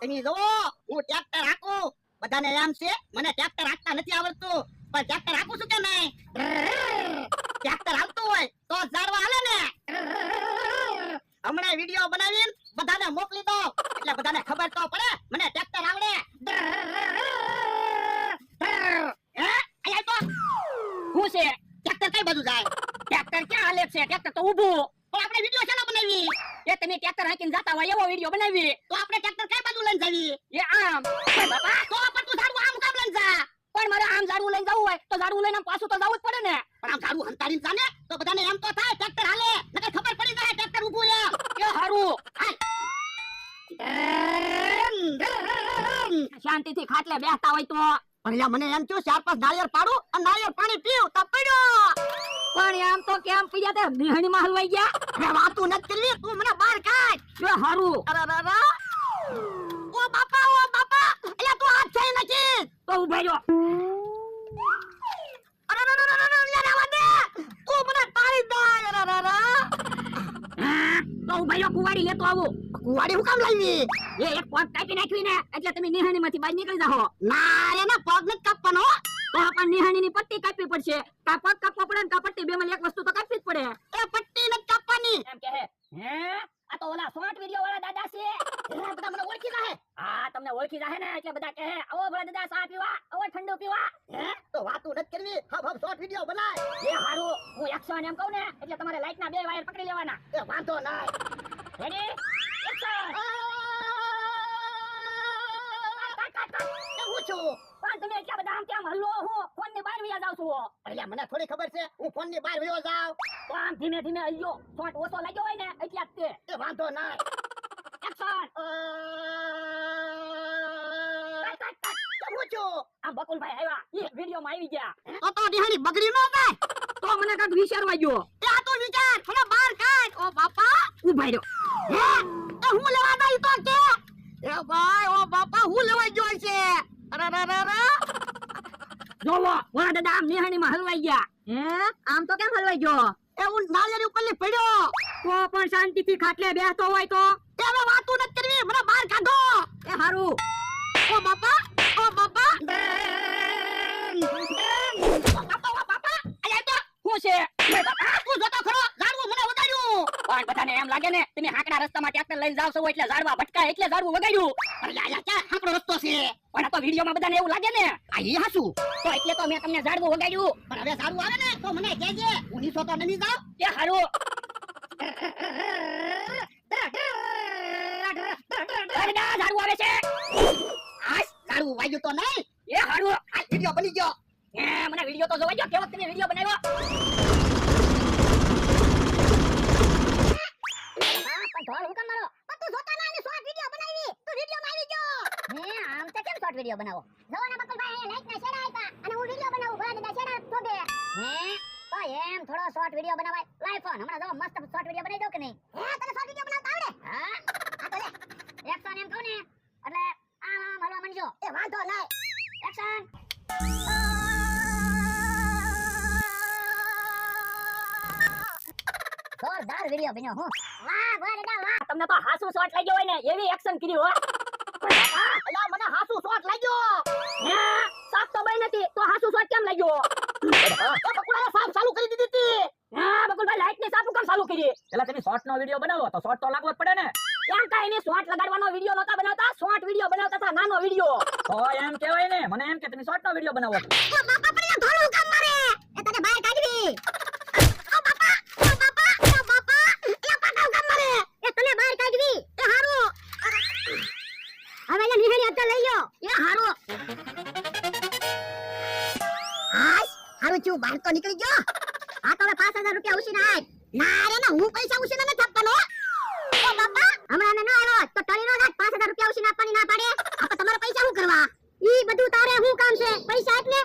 તમે જો હું ટ્રેક્ટર હાંકું. બધાને એમ છે, મને ટ્રેક્ટર હાંકતા નથી આવડતું. પણ ટ્રેક્ટર હાંકું છું કે નહીં? ટ્રેક્ટર હાલતું હોય તો જાડવા હાલે ને. હમણાં વીડિયો બનાવીને બધાને મોકલી દો. એટલે બધાને ખબર તો પડે, મને ટ્રેક્ટર આવડે. શું છે? ટ્રેક્ટર કઈ બધું જાય? ટ્રેક્ટર ક્યાં હાલે છે? ટ્રેક્ટર તો ઊભું. પણ આપણે વીડિયો શેનો બનાવી એ તમે ટ્રેક્ટર હાકીને જાતા હોય એવો વીડિયો બનાવી. તો આપણે ટ્રેક્ટર કઈ બાજુ લઈને જવી? એ આમ. બાપા, તો પણ તું ઝાડુ આમ કામ લઈને જા. પણ મારે આમ ઝાડુ લઈને જવું હોય તો ઝાડુ લઈને પાછું તો જવું જ પડે ને. પણ આમ ઝાડુ હંતાડીને જાને તો બધાને એમ તો થાય ટ્રેક્ટર હાલે. નકર ખબર પડી જાય ટ્રેક્ટર ઊભું છે એ હારું. શાંતિથી ખાટલે બેસતા હોય તો. પણ મને એમ થયું, ચાર પાંચ નાળિયેર પાડું અને તો કેમ પીયા તે નિહણીમાં હલવાઈ ગયા? અરે વાતું ન કરવી તું મને બહાર કાઢ. એ હારું. અરે અરે ઓ બાપા ઓ બાપા. એટલે તું હાથ થઈ નથી તો ઊભા રહ્યો અરે અરે અરે અરે અરે આવા દે. તું મને તારી દે. અરે અરે અરે. તો ઊભા રહ્યો કુવાડી લેતો આવું. કુવાડી હું કામ લાવી? એ એક પગ કાપી નાખવી ને એટલે તમે નિહાણીમાંથી બહાર નીકળી જાઓ. ના રે ના પગ નથી કાપવાનો તો પણ નિહાણીની પટ્ટી કાપવી પડશે. કા પગ કાપવો પડે ને કા પટ્ટી બેમાં એક વસ્તુ તો કાપવી જ પડે. એ પટ્ટી નથી કાપવાની. એમ કે હે? હે? આ તો ઓલા શોર્ટ વિડિયો વાળા દાદા છે. બધા મને ઓળખી જાય હા તમને ઓળખી જાહે ને એટલે બધા કહે આવો ભલા દાદા ચા પીવા આવો ઠંડુ પીવા. હે? તો વાતું નથી કરવી. હબ હબ શોર્ટ વિડિયો બનાય. એ હારું હું એક્શન એમ કહું ને એટલે તમારે લાઈટ ના બે વાયર પકડી લેવાના. એ વાંધો ના રેડી એક્શન હલ્લો હું ફોનની બહાર વ્યા જાવ છું એટલે મને થોડી ખબર છે હું ફોનની બહાર વયો જાવ તો આમ ધીમે ધીમે અયો શોટ ઓછો લાગ્યો હોય ને એટલે જ તે. એ વાંધો ના એક્શન આ બકુલભાઈ આવ્યા. એ વિડિયો માં આવી ગયા. તો તો બગડી નો જાય. તો મને કાક વિચારવા ગયો એ આ તો વિચાર. થોડો બહાર કાઢ. ઓ બાપા. ઊભા રહ્યો. હે? એ હું લેવા દઈ તો કે? એ ભાઈ ઓ બાપા હું લેવા ગયો છે? અરે અરે અરે અરે. જોવો ઓલા દાદા આમ નિહાણીમાં હલવાઈ ગયા. હે? આમ તો કેમ હલવાઈ ગયો? એ હું નાળિયેર ઉપરની પડ્યો. તો પણ શાંતિથી ખાટલે બેસતો હોય તો? એ હવે ન નથી કરવી મને બહાર કાઢો. એ હારું. ઓ બાપા ઓ બાપા. શું છે? તું જોતો ખરો. ઝાડવું મને વગાડ્યું પણ બધાને એમ લાગે ને તમે હાકડા રસ્તામાં ટ્રેક્ટર લઈને જાવ છો એટલે ઝાડવા ભટકા એટલે ઝાડવું વગાડ્યું. અરે અલ્યા ક્યાં હાકડો રસ્તો છે? પણ આ તો વિડીયોમાં બધાને એવું લાગે ને. આ ઈ હાસું. તો એટલે તો મેં તમને ઝાડવું વગાડ્યું. પણ હવે સારું આવે ને તો મને કહેજે હું નીસો તો નમી જાવ કે હારું. ઝાડવું આવે છે. આજ ઝાડવું વાગ્યું તો નહીં. એ હારું. આ વીડિયો બની ગયો. એ મને વીડિયો તો જોવા ગયો. કેવો તમે વીડિયો બનાવ્યો? વિડિયો બનાવો. જવાના બકલભાઈ લાઈક ના શેર આપ્યા અને હું વિડિયો બનાવું ભલા દાદા તો થોબે હે? તો એમ થોડો શોર્ટ વિડિયો બનાવાય. લાઈ ફોન હમણાં જો મસ્ત શોર્ટ વિડિયો બનાવી દો કે નહીં? હે તને શોર્ટ વિડિયો બનાવતા આવડે? હા? આ તો લે. એક્શન એમ કહું ને એટલે આમ આમ હલવા માંડજો. એ વાંધો નહીં. એક્શન જોરદાર વિડિયો બન્યો હું. વાહ વાહ દાદા વાહ. તમને તો હાસુ શોટ લાગ્યો હોય ને એવી એક્શન કર્યું હો. ચાલુ કરી એટલે તમે શોર્ટ નો વીડિયો બનાવો તો શોર્ટ તો લાગવો જ પડે ને. એમ કાઈ ની શોર્ટ લગાડવાનો વીડિયો નતા બનાવતા શોર્ટ વીડિયો બનાવતા હતા નાનો વીડિયો. તો એમ કહેવાય ને મને એમ કે તમે શોર્ટ નો વીડિયો બનાવો. છો બાપા પણ ધોળું કામ મારે. એ તને બહાર કાઢવી. ઓ બાપા ઓ બાપા ઓ બાપા. એ પાટાવ કામ મારે. એ તને બહાર કાઢવી. એ હારું. હવે એને નિહળી અત્યારે લઈ લ્યો. એ હારું. હાશ હારું છું. બહાર તો નીકળી ગયો. આ તો હવે પાંચ હજાર રૂપિયા ઉછીને આય ના ના, હું પૈસા ઉછીને નથી આપવાનો ઓ બાપા, હમણાં ન આવ્યો તો ટળીનો રાત 5000 રૂપિયા ઉછીને આપવાની ના પાડે આપા તમારા પૈસા હું કરવા? ઈ બધું તારે હું કામ છે? પૈસા એટલે